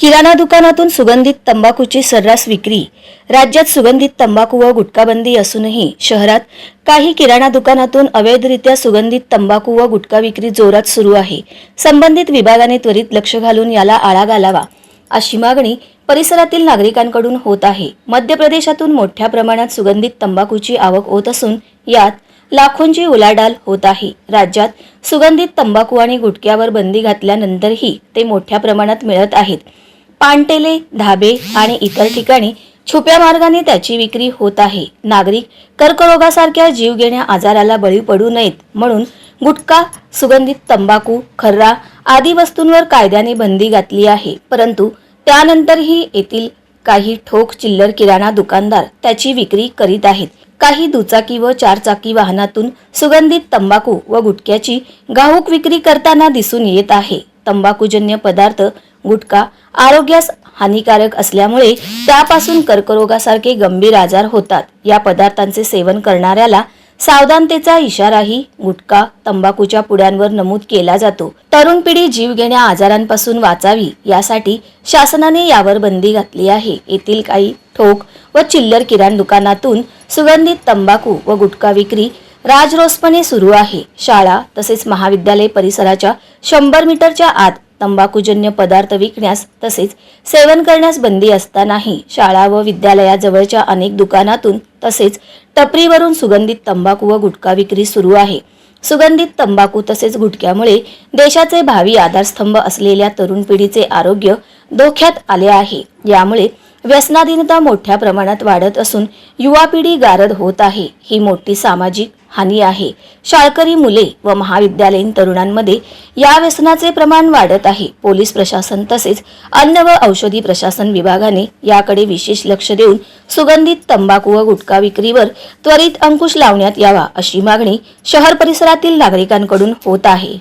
किराणा दुकानातून सुगंधित तंबाखूची सर्रास विक्री राज्यात सुगंधित तंबाखू व गुटखाबंदी असूनही शहरात काही किराणा दुकानातून अवैधरित्या सुगंधित तंबाखू व गुटखा विक्री जोरात सुरू आहे. संबंधित विभागाने त्वरित लक्ष घालून याला आळा घालावा अशी मागणी परिसरातील नागरिकांकडून होत आहे. मध्य प्रदेशातून मोठ्या प्रमाणात सुगंधित तंबाखूची आवक होत असून यात लाखोंची उलाढाल होत आहे. राज्यात सुगंधित तंबाखू आणि गुटख्यावर बंदी घातल्यानंतरही ते मोठ्या प्रमाणात मिळत आहेत. पानटेले धाबे आणि इतर ठिकाणी छुप्या मार्गाने त्याची विक्री होत आहे. नागरिक कर्करोगासारख्या जीवघेण्या आजाराला बळी पडू नयेत म्हणून गुटखा सुगंधित तंबाखू खर्रा आदी वस्तूंवर कायद्याने बंदी घातली आहे. परंतु त्यानंतरही येथील काही ठोक चिल्लर किराणा दुकानदार त्याची विक्री करीत आहेत. काही दुचाकी व चारचाकी वाहनातून सुगंधित तंबाखू व गुटख्याची घाऊक विक्री करताना दिसून येत आहे. तंबाखूजन्य पदार्थ गुटखा आरोग्यास हानिकारक असल्यामुळे त्यापासून कर्करोगासारखे गंभीर आजार होतात. या पदार्थांचे सेवन करणाऱ्याला सावधानतेचा इशाराही गुटखा तंबाखूच्या पुड्यांवर नमूद केला जातो. तरुण पिढी जीवघेण्या आजारांपासून वाचावी यासाठी शासनाने यावर बंदी घातली आहे. येथील काही ठोक व चिल्लर किराण दुकानातून सुगंधित तंबाखू व गुटखा विक्री राजरोसपणे सुरू आहे. शाळा तसेच महाविद्यालय परिसराच्या शंभर मीटरच्या आत तंबाखूजन्य पदार्थ विकण्यास तसेच सेवन करण्यास बंदी असतानाही शाळा व विद्यालयाजवळच्या अनेक दुकानातून तसेच टपरीवरून सुगंधित तंबाखू व गुटखा विक्री सुरू आहे. सुगंधित तंबाखू तसेच गुटख्यामुळे देशाचे भावी आधारस्तंभ असलेल्या तरुण पिढीचे आरोग्य धोक्यात आले आहे. यामुळे व्यसनाधीनता मोठ्या प्रमाणात वाढत असून युवा पिढी गारद होत आहे. ही मोठी सामाजिक हानी आहे. शाळकरी मुले व महाविद्यालयीन तरुणांमध्ये या व्यसनाचे प्रमाण वाढत आहे. पोलीस प्रशासन तसेच अन्न व औषधी प्रशासन विभागाने याकडे विशेष लक्ष देऊन सुगंधित तंबाखू व गुटखा विक्रीवर त्वरित अंकुश लावण्यात यावा अशी मागणी शहर परिसरातील नागरिकांकडून होत आहे.